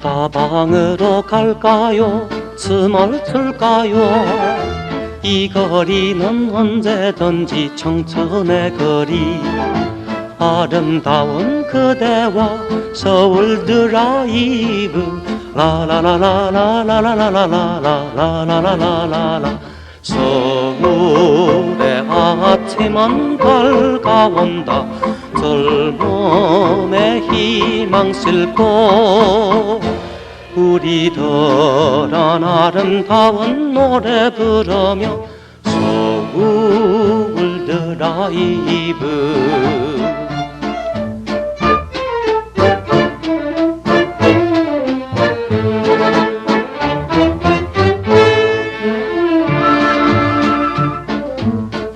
다방으로 갈까요? 스멀 틀까요? 이 거리는 언제든지 청춘의 거리. 아름다운 그대와 서울 드라이브. 라라라라라라라라라라라라라라 서울의 아침은 밝아온다 젊음의 희망 싣고 우리들은 아름다운 노래 부르며 서울 드라이브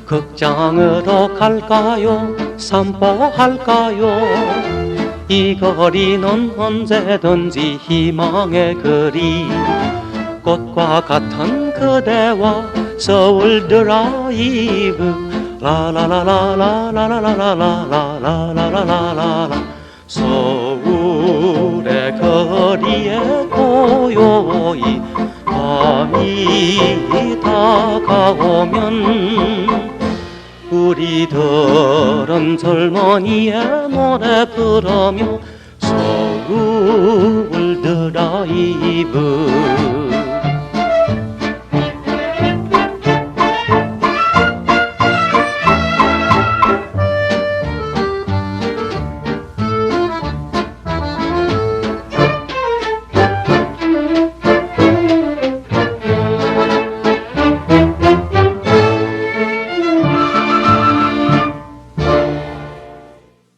극장으로 갈까요?散歩할까요? 이 거리는 언제든지 희망의 거리. 꽃과 같은 그대와 서울 드라이브. 라라라라라라라라라라라라라라 서울의 거리에 고요히 밤이 다가오면 우리들은 젊은이의 노래 부르며 서울 드라이브